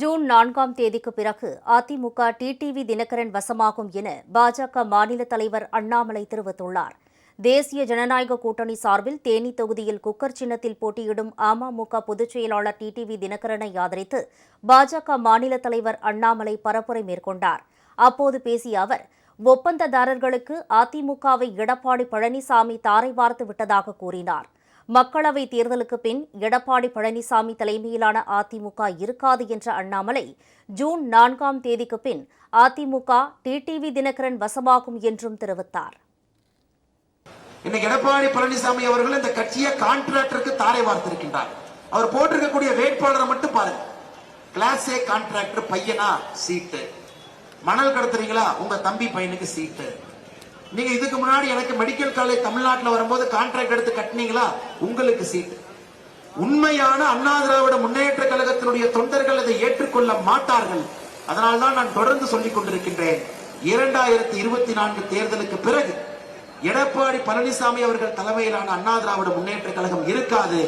June நான்காம் தேதிக்கு பிறகு அதிமுக டிடிவி தினகரன் வசமாகும் என பாஜக மாநில தலைவர் அண்ணாமலை தெரிவித்துள்ளார். தேசிய ஜனநாயக கூட்டணி சார்பில் தேனி தொகுதியில் குக்கர் சின்னத்தில் போட்டியிடும் அமமுக பொதுச் செயலாளர் டிடிவி தினகரனை ஆதரித்து பாஜக மாநில தலைவர் அண்ணாமலை பரப்புரை மேற்கொண்டார். அப்போது பேசிய அவர் ஒப்பந்ததாரர்களுக்கு அதிமுகவை எடப்பாடி பழனிசாமி தாரை வார்த்து விட்டதாக கூறினார். மக்களவைத் தேர்தலுக்கு பின் எடப்பாடி பழனிசாமி தலைமையிலான அதிமுக இருக்காது என்ற அண்ணாமலை ஜூன் நான்காம் தேதிக்கு பின் அதிமுக டிடிவி தினகரன் வசமாகும் என்றும் தெரிவித்தார். இன்னைக்கு எடப்பாடி பழனிசாமி அவர்கள் இந்த கட்சியை கான்ட்ராக்டருக்கு தாரை வார்த்திருக்கின்றார். அவர் போட்டிருக்கக்கூடிய வேட்பாளரை மட்டும் பாருங்க. கிளாஸ் ஏ கான்ட்ராக்டர் பையனா? சீட்டு மணல் கடத்துறீங்களா? உங்க தம்பி பையனுக்கு சீட்டு நீங்க இதுக்கு முன்னாடி எனக்கு மெடிக்கல் காலேஜ் தமிழ்நாட்டில் வரும்போது கான்ட்ராக்ட் எடுத்து கட்டினீங்களா? உங்களுக்கு சீட் உண்மையான அண்ணா திராவிட முன்னேற்ற கழகத்தினுடைய தொண்டர்கள் அதை ஏற்றுக்கொள்ள மாட்டார்கள். அதனால்தான் நான் தொடர்ந்து சொல்லிக் கொண்டிருக்கின்றேன். இரண்டாயிரத்தி இருபத்தி நான்கு தேர்தலுக்கு பிறகு எடப்பாடி பழனிசாமி அவர்கள் தலைமையிலான அண்ணா திராவிட முன்னேற்ற கழகம் இருக்காது.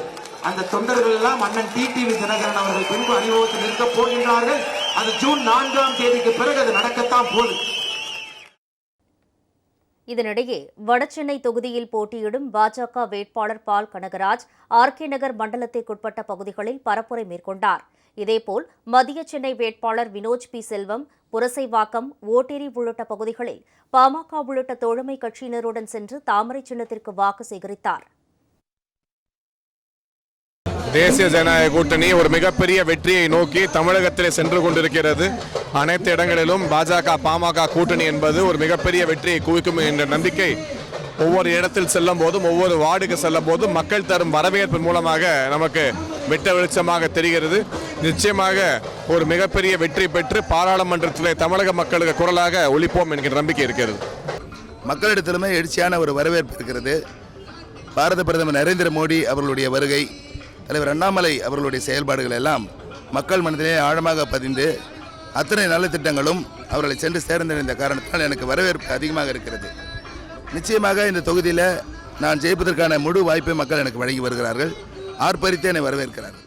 அந்த தொண்டர்கள் எல்லாம் அண்ணன் டிடிவி தினகரன் அவர்கள் பின்பு அனுபவத்தில் இருக்க போகின்றார்கள். அது ஜூன் நான்காம் தேதிக்கு பிறகு அது நடக்கத்தான் போகுது. இதனிடையே வடசென்னை தொகுதியில் போட்டியிடும் பாஜக வேட்பாளர் பால் கனகராஜ் ஆர்கே நகர் மண்டலத்திற்குட்பட்ட பகுதிகளில் பரப்புரை மேற்கொண்டார். இதேபோல் மத்திய சென்னை வேட்பாளர் வினோஜ் பி. செல்வம் புரசைவாக்கம் ஓட்டேரி உள்ளிட்ட பகுதிகளில் பாமக உள்ளிட்ட தோழமை கட்சியினருடன் சென்று தாமரை சின்னத்திற்கு வாக்கு சேகரித்தார். தேசிய ஜனநாயக கூட்டணி ஒரு மிகப்பெரிய வெற்றியை நோக்கி தமிழகத்திலே சென்று கொண்டிருக்கிறது. அனைத்து இடங்களிலும் பாஜக பாமக கூட்டணி என்பது ஒரு மிகப்பெரிய வெற்றியை குவிக்கும் என்ற நம்பிக்கை ஒவ்வொரு இடத்தில் செல்லும் போதும் ஒவ்வொரு வார்டுக்கு செல்லும் போதும் மக்கள் தரும் வரவேற்பு மூலமாக நமக்கு வெட்ட வெளிச்சமாக தெரிகிறது. நிச்சயமாக ஒரு மிகப்பெரிய வெற்றி பெற்று பாராளுமன்றத்திலே தமிழக மக்களுக்கு குரலாக ஒழிப்போம் என்கிற நம்பிக்கை இருக்கிறது. மக்களிடத்திலுமே எழுச்சியான ஒரு வரவேற்பு இருக்கிறது. பாரத பிரதமர் நரேந்திர மோடி அவர்களுடைய வருகை தலைவர் அண்ணாமலை அவர்களுடைய செயல்பாடுகள் எல்லாம் மக்கள் மனதிலே ஆழமாக பதிந்து அத்தனை நல்ல திட்டங்களும் அவர்களை சென்று சேர்ந்தடைந்த காரணத்தால் எனக்கு வரவேற்பு அதிகமாக இருக்கிறது. நிச்சயமாக இந்த தொகுதியில் நான் ஜெயிப்பதற்கான முழு வாய்ப்பை மக்கள் எனக்கு வழங்கி வருகிறார்கள். ஆர்ப்பரித்து என்னை வரவேற்கிறார்கள்.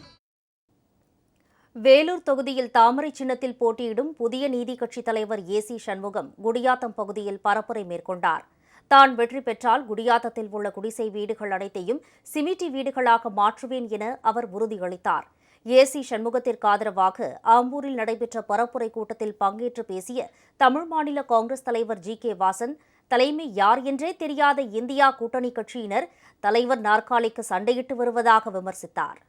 வேலூர் தொகுதியில் தாமரை சின்னத்தில் போட்டியிடும் புதிய நீதி கட்சித் தலைவர் ஏ சி சண்முகம் குடியாத்தம் பகுதியில் பரப்புரை மேற்கொண்டார். தான் வெற்றி பெற்றால் குடியாத்தத்தில் உள்ள குடிசை வீடுகள் அனைத்தையும் சிமிட்டி வீடுகளாக மாற்றுவேன் என அவர் உறுதியளித்தார். ஏசி சண்முகத்திற்கு ஆதரவாக ஆம்பூரில் நடைபெற்ற பரப்புரை கூட்டத்தில் பங்கேற்று பேசிய தமிழ் மாநில காங்கிரஸ் தலைவர் ஜி கே வாசன் தலைமை யார் என்றே தெரியாத இந்தியா கூட்டணி கட்சியினர் தலைவர் நாற்காலிக்கு சண்டையிட்டு வருவதாக விமர்சித்தார்.